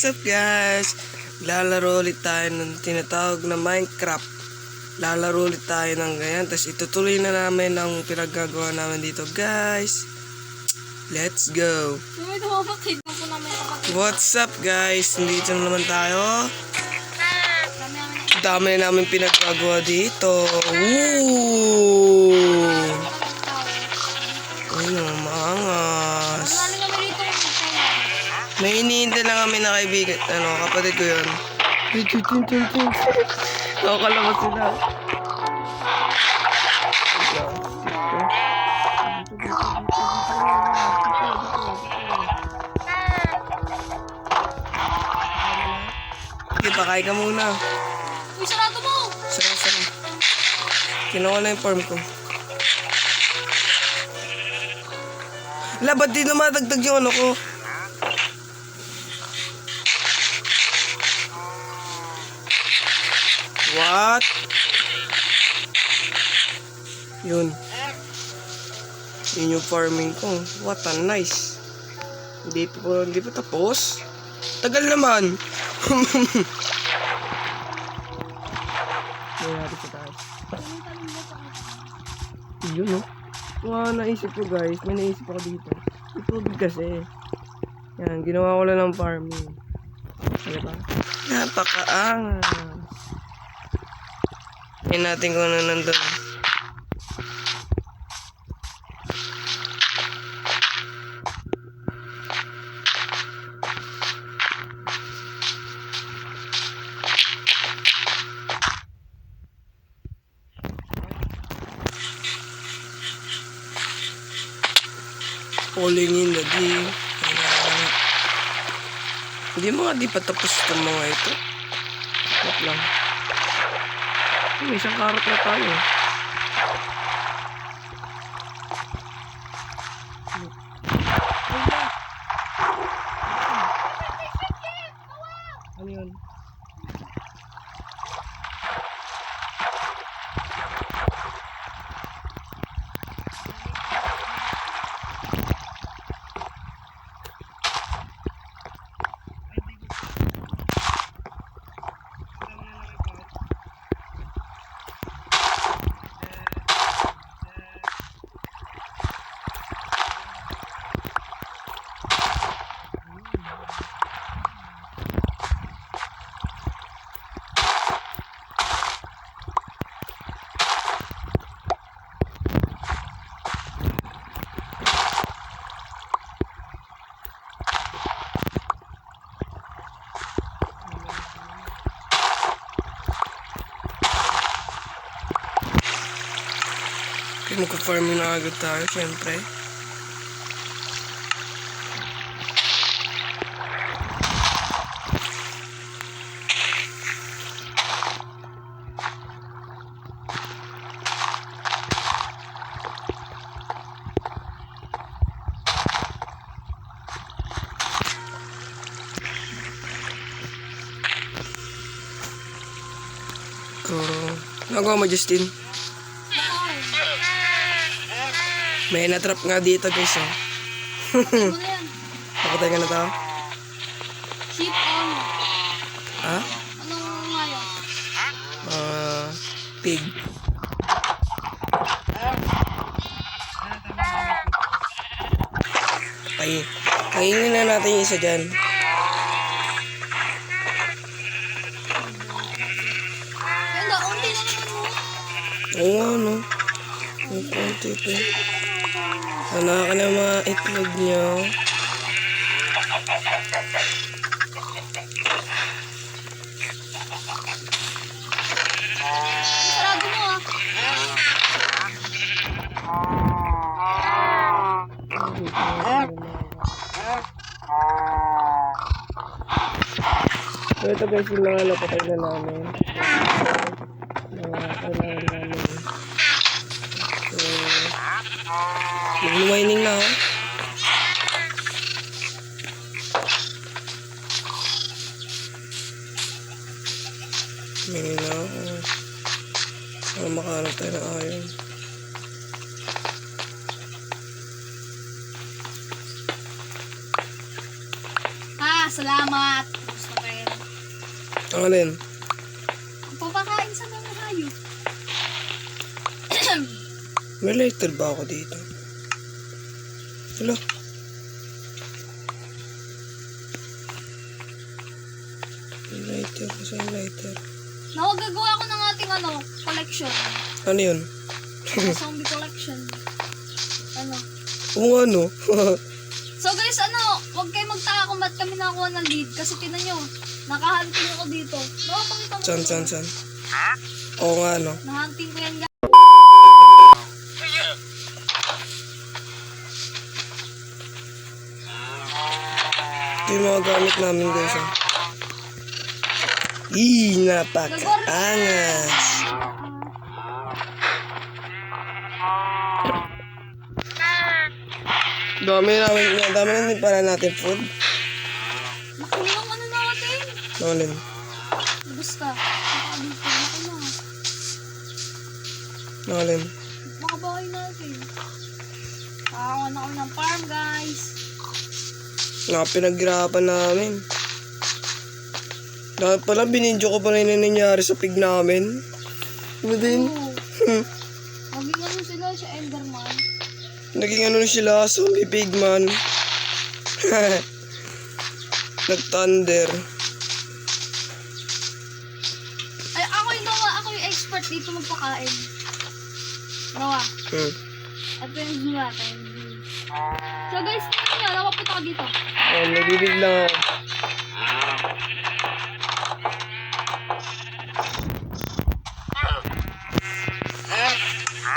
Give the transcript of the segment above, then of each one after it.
what's up guys? Lalaro ulit tayo ng tinatawag na Minecraft. Lalaro ulit tayo ng ganyan. Tapos itutuloy na namin ang pinaggagawa namin dito guys. Let's go. What's up guys? Nandito na naman tayo. Dami na namin pinaggagawa dito. Woo! Ayun ang maangas. May iniintay lang kami na kaibigan. Ano, kapatid ko yun. Nakakalabas sila. Sige, pakain ka muna. Uy, sarado mo! Sarap, sarap. Kinuha na yung farm ko. Ala, ba't di namadagdag yung ano ko? What? Yun. Yun yung farming ko. What a nice. Hindi pa, hindi pa tapos. Tagal naman. May natin pa tayo. Yun, no? Mga naisip ko, guys. May naisip ako dito. Yung tubig kasi. Yan, ginawa ko lang ng farming. Diba? Napakaangas. Yan natin kung ano nandun. Mga di pa tapos itong mga ito. Wait lang. May isang karot na tayo. Ano yun? Kaya magka-farming na agad tayo, syempre. Kuro. Nagawa mo, Justin? May natrap nga dito, guys, oh. Ano? Pakatay ka na tao? Sheep on. Ha? Anong nga yun? Ah, pig. Patay. Kainin na natin yung isa dyan. Mo. Oo nga, no? Ang konti pa. Sana ka na mga itlog niyo. Sarado mo ah. So ito guys yung mga napatay na namin. Mga kailangan namin. So, mag-mining na ako. Mining na ako. Para makahanap tayo ng iron. Ah, salamat. Ang alin? Papakain sa mga hayop. May lighter ba ako dito? May lighter. Kasi yung lighter. Nawagagawa ko ng ating ano, collection. Ano yun? zombie collection. Ano? Kung ano? So guys, ano, huwag kayo magtaka kung ba't kami nakakuha ng lead. Kasi tinan nyo, nakahunting ako dito. Nakapakita mo. san, san, san? Oo nga, no? Nahunting ko yan guys. Ito yung mga gamit namin, guys. ah. Ih, napaka-angas. Dami namin, dami na din para natin food. Laki ng ano natin. Nolin. Basta, laki na. Nolin. Makabahay natin. Kakakuha na ako ng farm guys. Nakapinaghirapan namin. Dapat pala binidyo ko pa rin yung nangyari sa pig namin. Ano din? Oo. Maging ano sila sa Enderman. Naging ano sila, zombie pigman. Nag-thunder. Ay, ako yung gawa, ako yung expert dito magpakain. Gawa. Hmm. Ito yung zoo natin. So guys, nyo, napapunta ka dito. Oh, nabibig lang ako.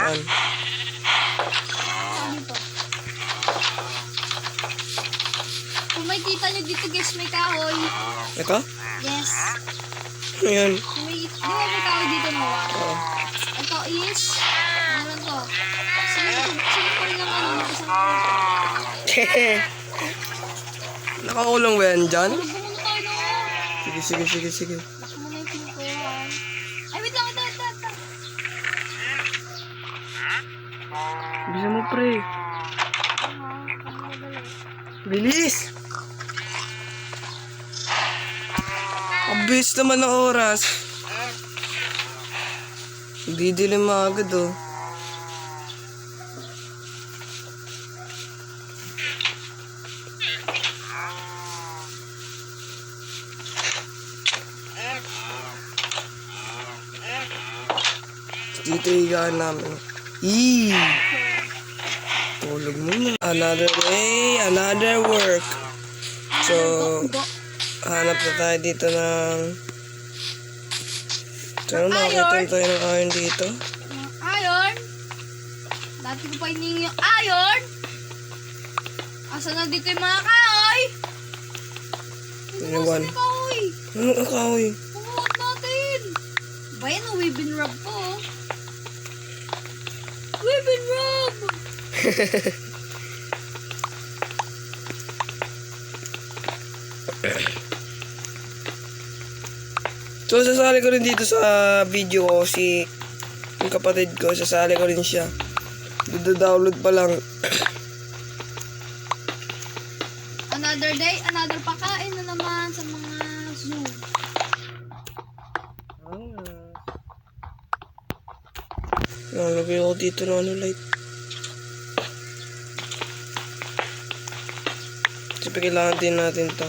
Saan? Saan dito? Kung may kita nyo dito guys, may kahoy. Ito? Yes. Ayan. Kung may, di ba may kahoy dito nawa? Oh. Ito is, meron to. Sige ko rin ang ano, isang kahoy. Nakakulong ba yan dyan? Na. Sige, sige, sige, sige. Ay, wait lang, ito, ito, ito. Bisa mo, pre. Bilis! Abis naman ng oras. Didilim agad oh. Dito higaan namin. Eee! Tulog mo na. Another day, another work. So, hanap na tayo dito ng... Sana makakita tayo ng iron dito. Iron. Dati ko pa hiningi yung iron. Asa na dito yung mga kahoy? Na one. sa kahoy. Ano ang kahoy? Pumuot natin. Ba yan, we've been robbed po. We've been robbed. So, sasali ko rin dito sa video ko si yung kapatid ko. Sasali ko rin siya. Download pa lang. Dito ng ano light. Kasi kailangan din natin to.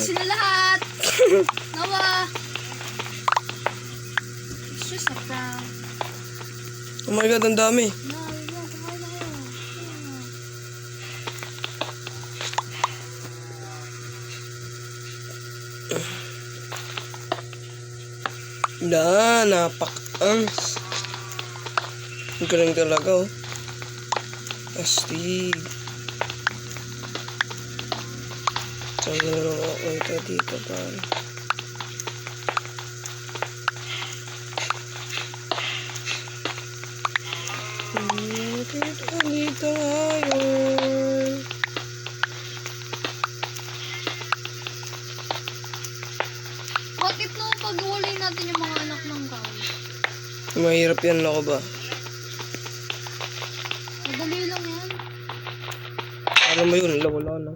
Sila lahat. Nawa. It's just a prank. Oh my god, ang dami. No, no, na. Na, napak Ang galing talaga, oh. Astig. Siguro ako ito dito, pare. Dito, dito ngayon. Bakit no pag-uulay natin yung mga anak ng tao? Mahirap yan ako ba? Madali lang yan. Alam mo yun, wala na.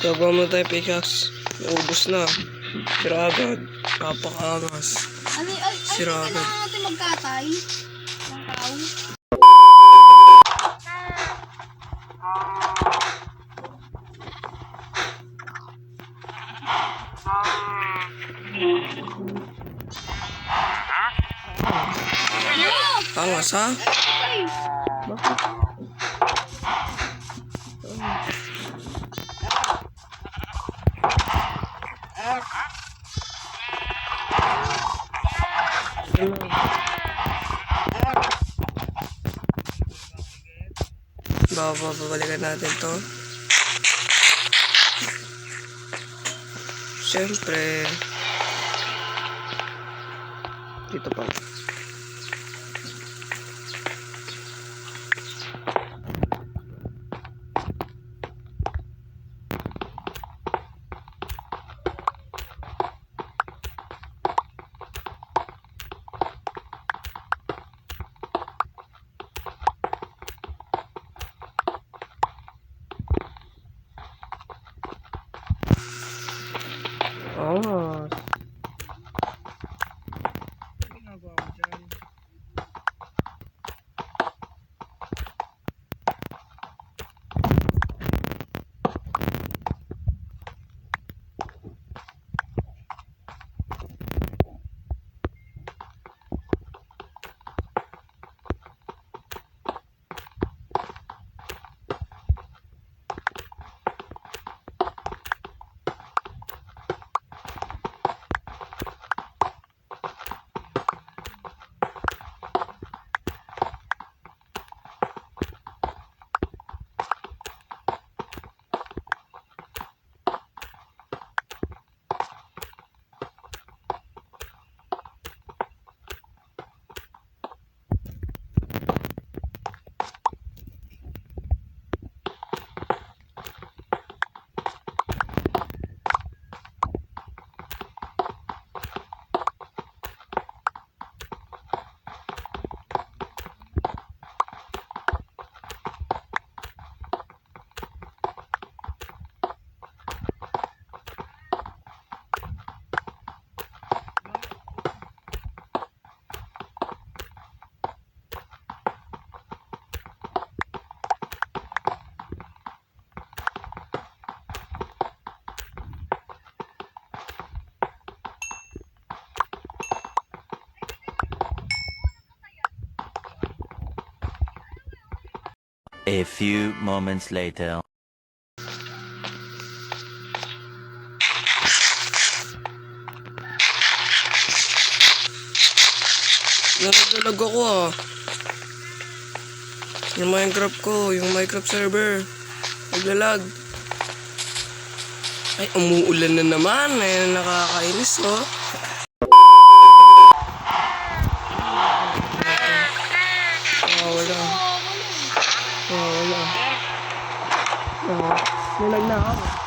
Gagawa mo tayo pickaxe. Naubos na. Sira agad. Kapakaangas. Ano, ay, ay, Sira ay, agad. kailangan natin magkatay. Ng tao. Angas ha? Ay! Baba, babalikan natin to. Siyempre. Dito pa. A few moments later. Nagdalag ako ah. Yung Minecraft ko, yung Minecraft server. Naglalag. Ay, umuulan na naman. Ay, nakakainis oh. Ah, wala. Ah, wala. Ah, nilag na ako.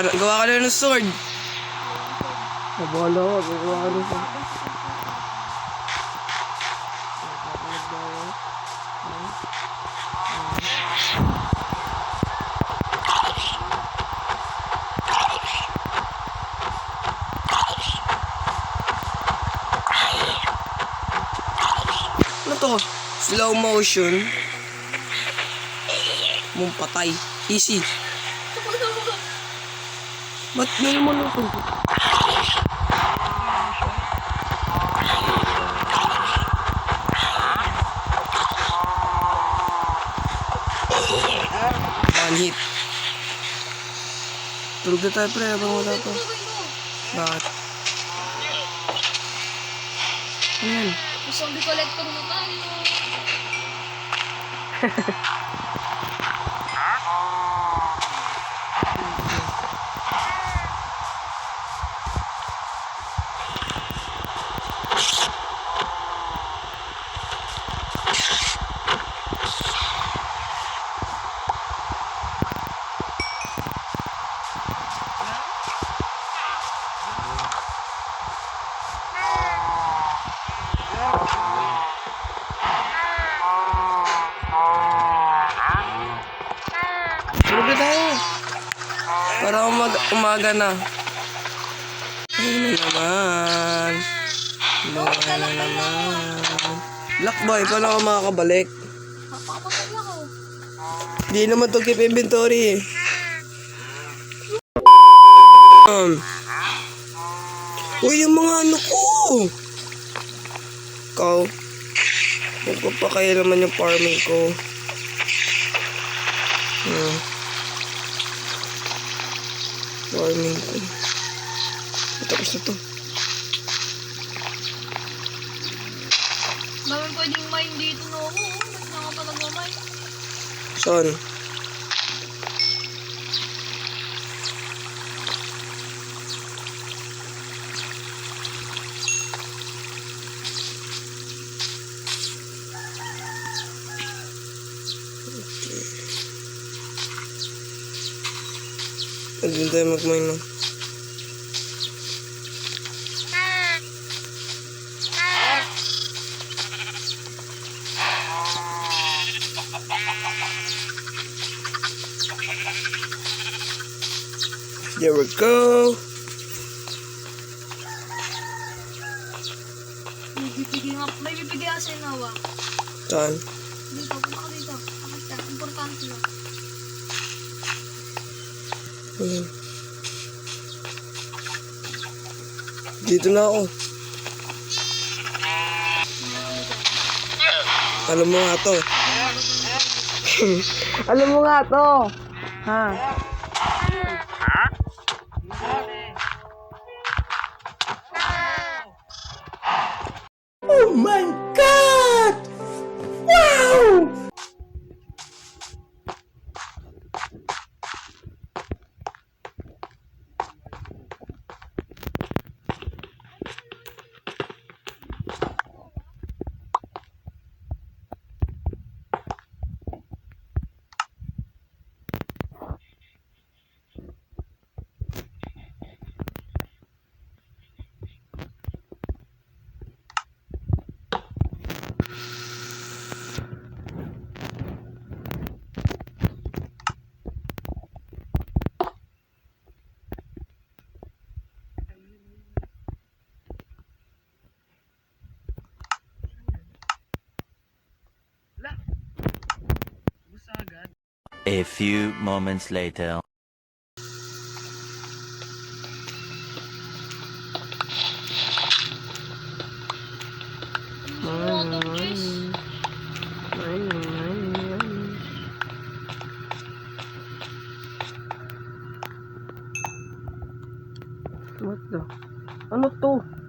Ano, gawa ka na ng sword. Nabala ko, gawa ka ng sword. to? Slow motion. Mong patay. Easy. Ba't na naman ito? One hit. Tulog na tayo pre, habang wala pa. Bakit? Ano yan? Zombie collector na tayo. Tulog umaga na. Ayun na naman. Buhay na naman. Black boy, paano ka makakabalik? Ako. Di naman to keep inventory. Um. Uy, yung mga ano ko! Ikaw. Magpapakaya naman yung farming ko. Hmm. Farming ko. Tapos na to. Dami pwedeng mine dito no oh. Ba't na nga talaga mine? Saan? Okay. Doon tayo mag-mine? There we go. May bibigay nga. May bibigay nga sa'yo nawa. Saan? Dito, punta ka dito. Bakit ka? Importante lang. Ayan. Dito na ako. Alam mo nga to. Alam mo nga to. Ha? A few moments later. What the? Ano to?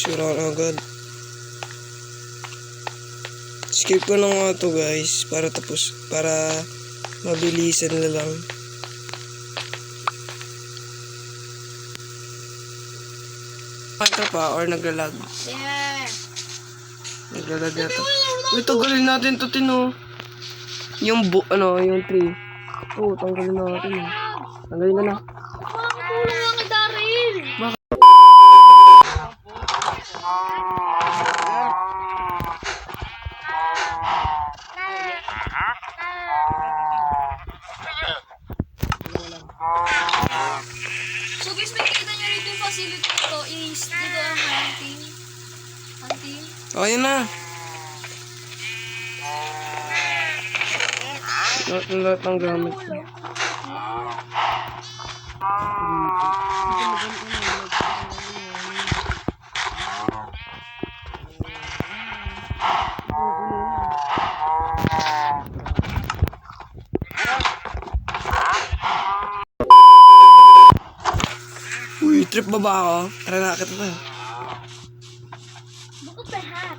Sira na agad. Skip ko na nga to guys para tapos para mabilisan na lang. Panta pa or naglalag? Yeah. Naglalag yata. Uy, tanggalin natin to tino. Yung bu ano, yung tree. Oo, tanggalin natin. eh. Tanggalin ka na. Makakatulong lang kay Daryl. So guys, makikita nyo rito yung facility nito is dito ang hunting. Hunting. O, yun na. Lahat ng lahat ng gamit. Uy, trip ba ba ako? Tara na, akit na. Bukod pa hat.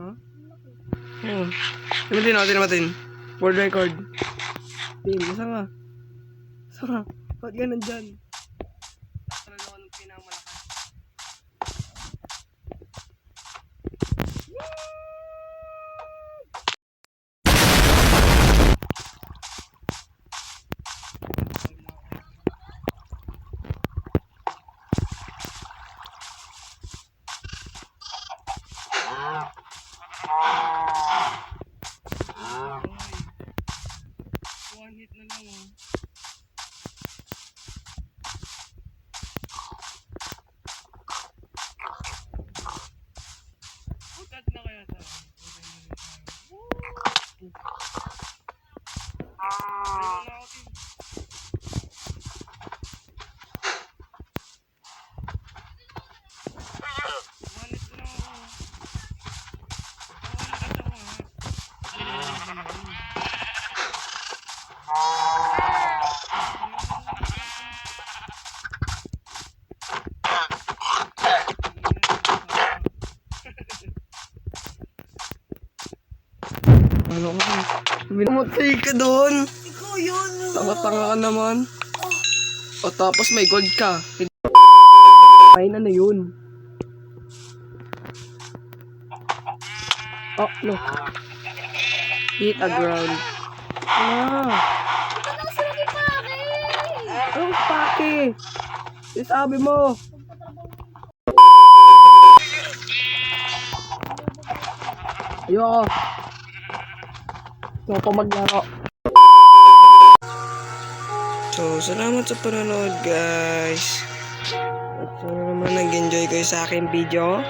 Ha? Oo. Tinatin ako, tinatin. World record. Tin, isa nga. Isa nga. Ba't ka nandyan? Minamatay ka doon. Ikaw yun. Tanga-tanga ka naman. O tapos may gold ka. Ay na na yun. Oh, no. Hit a ground. Ah, Ito na sila ni Paki. anong pake? Isabi mo. Ayoko. Gusto ko maglaro. So, salamat sa panonood, guys. At sana naman nag-enjoy kayo sa aking video.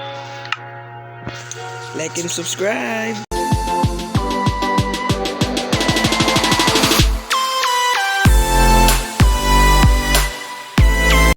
Like and subscribe.